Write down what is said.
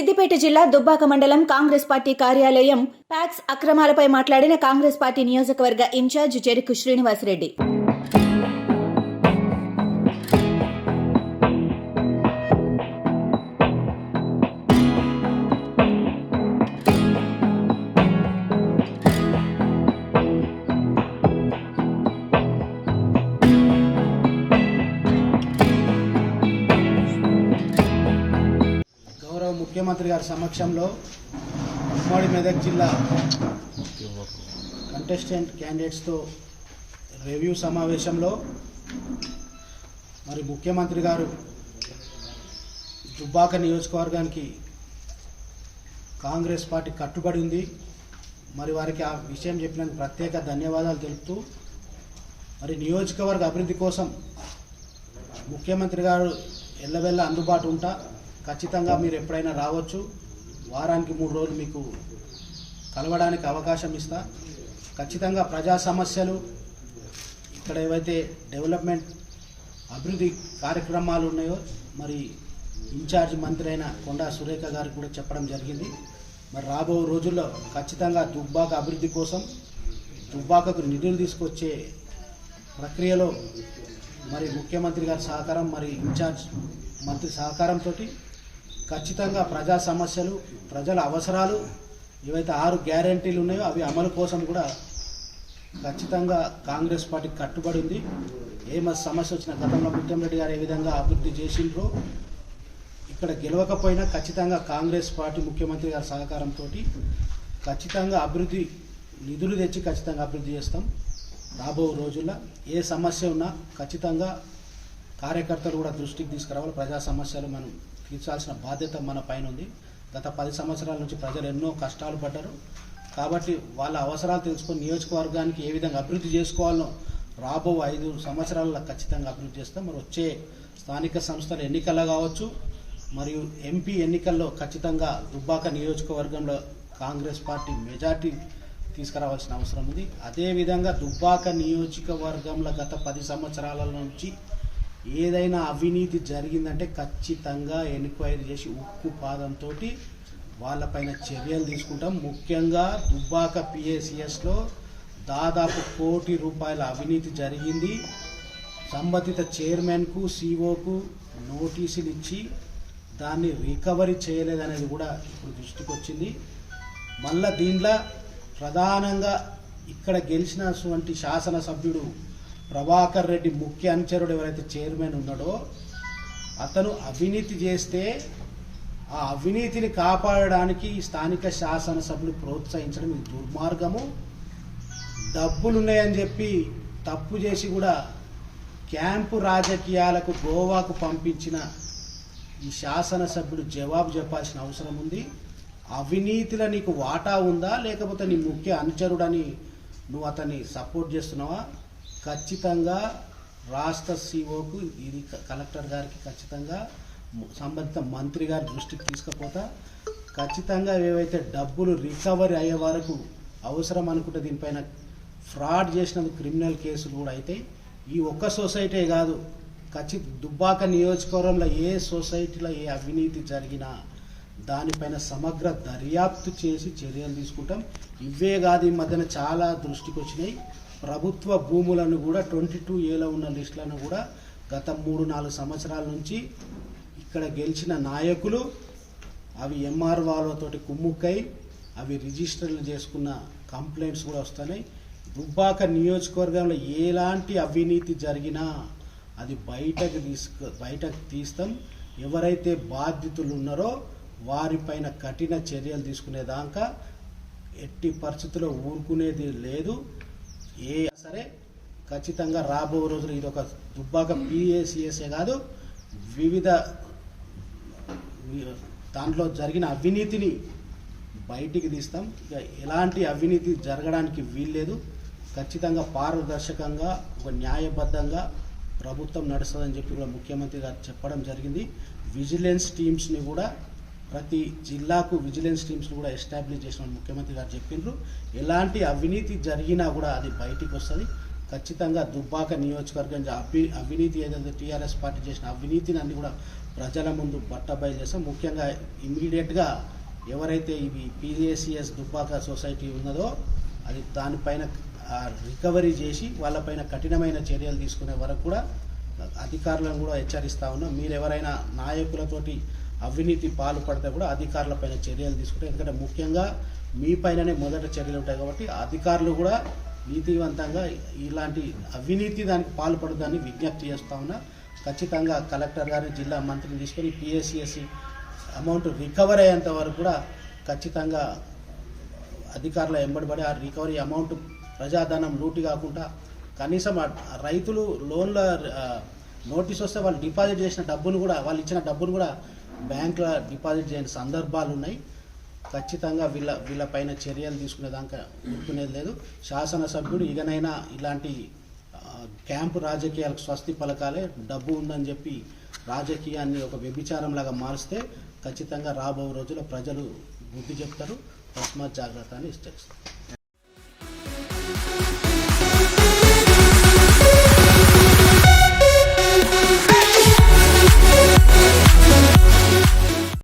సిద్దిపేట జిల్లా దుబ్బాక మండలం కాంగ్రెస్ పార్టీ కార్యాలయం ప్యాక్స్ అక్రమాలపై మాట్లాడిన కాంగ్రెస్ పార్టీ నియోజకవర్గ ఇన్ఛార్జ్ చెరుకు శ్రీనివాసరెడ్డి. ముఖ్యమంత్రి గారి సమక్షంలో ఉమ్మడి మెదక్ జిల్లా కంటెస్టెంట్ క్యాండిడేట్స్తో రివ్యూ సమావేశంలో మరి ముఖ్యమంత్రి గారు దుబ్బాక నియోజకవర్గానికి కాంగ్రెస్ పార్టీ కట్టుబడి ఉంది. మరి వారికి ఆ విషయం చెప్పినందుకు ప్రత్యేక ధన్యవాదాలు తెలుపుతూ మరి నియోజకవర్గ అభివృద్ధి కోసం ముఖ్యమంత్రి గారు ఎల్లవెల్ల అందుబాటు ఉంటా. ఖచ్చితంగా మీరు ఎప్పుడైనా రావచ్చు. వారానికి మూడు రోజులు మీకు కలవడానికి అవకాశం ఇస్తా. ఖచ్చితంగా ప్రజా సమస్యలు ఇక్కడ ఏవైతే డెవలప్మెంట్ అభివృద్ధి కార్యక్రమాలు ఉన్నాయో మరి ఇన్ఛార్జ్ మంత్రి అయిన కొండా సురేఖ గారికి కూడా చెప్పడం జరిగింది. మరి రాబో రోజుల్లో ఖచ్చితంగా దుబ్బాక అభివృద్ధి కోసం దుబ్బాకకు నిధులు తీసుకొచ్చే ప్రక్రియలో మరి ముఖ్యమంత్రి గారి సహకారం మరి ఇన్ఛార్జ్ మంత్రి సహకారంతో ఖచ్చితంగా ప్రజా సమస్యలు ప్రజల అవసరాలు ఏవైతే ఆరు గ్యారంటీలు ఉన్నాయో అవి అమలు కోసం కూడా ఖచ్చితంగా కాంగ్రెస్ పార్టీ కట్టుబడి ఉంది. ఏ సమస్య వచ్చిన గతంలో ముత్యంరెడ్డి గారు ఏ విధంగా అభివృద్ధి చేసిండ్రో ఇక్కడ గెలవకపోయినా ఖచ్చితంగా కాంగ్రెస్ పార్టీ ముఖ్యమంత్రి గారి సహకారంతో ఖచ్చితంగా అభివృద్ధి నిధులు తెచ్చి ఖచ్చితంగా అభివృద్ధి చేస్తాం రాబో రోజుల్లో. ఏ సమస్య ఉన్నా ఖచ్చితంగా కార్యకర్తలు కూడా దృష్టికి తీసుకురావాలి. ప్రజా సమస్యలు మనం తీర్చాల్సిన బాధ్యత మన పైన ఉంది. గత పది సంవత్సరాల నుంచి ప్రజలు ఎన్నో కష్టాలు పడ్డారు. కాబట్టి వాళ్ళ అవసరాలు తెలుసుకొని నియోజకవర్గానికి ఏ విధంగా అభివృద్ధి చేసుకోవాలో రాబో ఐదు సంవత్సరాల్లో ఖచ్చితంగా అభివృద్ధి చేస్తాం. మరి వచ్చే స్థానిక సంస్థల ఎన్నికల్లో కావచ్చు మరియు ఎంపీ ఎన్నికల్లో ఖచ్చితంగా దుబ్బాక నియోజకవర్గంలో కాంగ్రెస్ పార్టీ మెజార్టీ తీసుకురావాల్సిన అవసరం ఉంది. అదేవిధంగా దుబ్బాక నియోజకవర్గంలో గత పది సంవత్సరాల నుంచి ఏదైనా అవినీతి జరిగిందంటే ఖచ్చితంగా ఎంక్వైరీ చేసి ఉక్కు పాదంతో వాళ్ళపైన చర్యలు తీసుకుంటాం. ముఖ్యంగా దుబ్బాక పిఏసిఎస్లో దాదాపు కోటి రూపాయల అవినీతి జరిగింది. సంబంధిత చైర్మన్కు సిఓకు నోటీసులు ఇచ్చి దాన్ని రికవరీ చేయలేదనేది కూడా ఇప్పుడు దృష్టికి వచ్చింది మళ్ళా దీంట్లో ప్రధానంగా ఇక్కడ గెలిచినటువంటి శాసనసభ్యుడు ప్రభాకర్ రెడ్డి ముఖ్య అనుచరుడు ఎవరైతే చైర్మన్ ఉన్నాడో అతను అవినీతి చేస్తే ఆ అవినీతిని కాపాడడానికి ఈ స్థానిక శాసనసభ్యులు ప్రోత్సహించడం ఇది దుర్మార్గము. డబ్బులున్నాయని చెప్పి తప్పు చేసి కూడా క్యాంపు రాజకీయాలకు గోవాకు పంపించిన ఈ శాసనసభ్యుడు జవాబు చెప్పాల్సిన అవసరం ఉంది. అవినీతిలో నీకు వాటా ఉందా? లేకపోతే నీ ముఖ్య అనుచరుడని నువ్వు అతన్ని సపోర్ట్ చేస్తున్నావా? ఖచ్చితంగా రాష్ట్ర సిఓకు ఇది కలెక్టర్ గారికి ఖచ్చితంగా సంబంధిత మంత్రి గారి దృష్టికి తీసుకుపోతా. ఖచ్చితంగా ఏవైతే డబ్బులు రికవరీ అయ్యే వరకు అవసరం అనుకుంటే దీనిపైన ఫ్రాడ్ చేసినందుకు క్రిమినల్ కేసులు కూడా అయితే ఈ ఒక్క సొసైటీ కాదు ఖచ్చిత దుబ్బాక నియోజకవర్గంలో ఏ సొసైటీలో ఏ అవినీతి జరిగినా దానిపైన సమగ్ర దర్యాప్తు చేసి చర్యలు తీసుకుంటాం. ఇవే కాదు ఈ మధ్యన చాలా దృష్టికి వచ్చినాయి ప్రభుత్వ భూములను కూడా ట్వంటీ టూ ఏలో ఉన్న లిస్టులను కూడా గత మూడు నాలుగు సంవత్సరాల నుంచి ఇక్కడ గెలిచిన నాయకులు అవి ఎంఆర్ఓలతోటి కుమ్ముక్కై అవి రిజిస్టర్లు చేసుకున్న కంప్లైంట్స్ కూడా వస్తున్నాయి. దుబ్బాక నియోజకవర్గంలో ఎలాంటి అవినీతి జరిగినా అది బయటకు తీసుకు బయటకు తీస్తాం. ఎవరైతే బాధితులు ఉన్నారో వారిపైన కఠిన చర్యలు తీసుకునేదాకా ఎట్టి పరిస్థితుల్లో ఊరుకునేది లేదు. ఏ సరే ఖచ్చితంగా రాబో రోజులు ఇది ఒక దుబ్బాక పిఏసిఎస్ఏ కాదు వివిధ దాంట్లో జరిగిన అవినీతిని బయటికి తీస్తాం. ఇక ఎలాంటి అవినీతి జరగడానికి వీల్లేదు. ఖచ్చితంగా పారదర్శకంగా ఒక న్యాయబద్ధంగా ప్రభుత్వం నడుస్తుందని చెప్పి కూడా ముఖ్యమంత్రి గారు చెప్పడం జరిగింది. విజిలెన్స్ టీమ్స్ని కూడా ప్రతి జిల్లాకు విజిలెన్స్ టీమ్స్ని కూడా ఎస్టాబ్లిష్ చేసిన ముఖ్యమంత్రి గారు చెప్పిండ్రు. ఎలాంటి అవినీతి జరిగినా కూడా అది బయటికి వస్తుంది. ఖచ్చితంగా దుబ్బాక నియోజకవర్గం అవి అవినీతి ఏదైతే టీఆర్ఎస్ పార్టీ చేసిన అవినీతిని అన్ని కూడా ప్రజల ముందు బట్టబయలు చేస్తాం. ముఖ్యంగా ఇమీడియట్గా ఎవరైతే ఇవి పీజేసిఎస్ దుబ్బాక సొసైటీ ఉన్నదో అది దానిపైన రికవరీ చేసి వాళ్ళపైన కఠినమైన చర్యలు తీసుకునే వరకు కూడా అధికారులను కూడా హెచ్చరిస్తా ఉన్నాం. మీరు ఎవరైనా నాయకులతోటి అవినీతి పాల్పడితే కూడా అధికారులపైన చర్యలు తీసుకుంటే ఎందుకంటే ముఖ్యంగా మీ పైననే మొదట చర్యలు ఉంటాయి కాబట్టి అధికారులు కూడా నీతివంతంగా ఇలాంటి అవినీతి దానికి పాల్పడదని విజ్ఞప్తి చేస్తా ఉన్నా. ఖచ్చితంగా కలెక్టర్ గారిని జిల్లా మంత్రిని తీసుకొని పిఎస్సిఎస్సి అమౌంట్ రికవర్ అయ్యేంత వరకు కూడా ఖచ్చితంగా అధికారుల ఎంబడిపడి ఆ రికవరీ అమౌంట్ ప్రజాధనం లూటి కాకుండా కనీసం రైతులు లోన్ల నోటీస్ వస్తే వాళ్ళు డిపాజిట్ చేసిన డబ్బును కూడా వాళ్ళు ఇచ్చిన డబ్బును కూడా బ్యాంకులో డిపాజిట్ చేయని సందర్భాలు ఉన్నాయి ఖచ్చితంగా వీళ్ళ వీళ్ళపైన చర్యలు తీసుకునే దాకా ఊరుకునేది లేదు. శాసనసభ్యుడు ఇకనైనా ఇలాంటి క్యాంపు రాజకీయాలకు స్వస్తి పలకాలే డబ్బు ఉందని చెప్పి రాజకీయాన్ని ఒక వ్యభిచారంలాగా మారిస్తే ఖచ్చితంగా రాబో రోజుల్లో ప్రజలు బుద్ధి చెప్తారు. తస్మాత్ జాగ్రత్త అని హెచ్చరిస్తారు.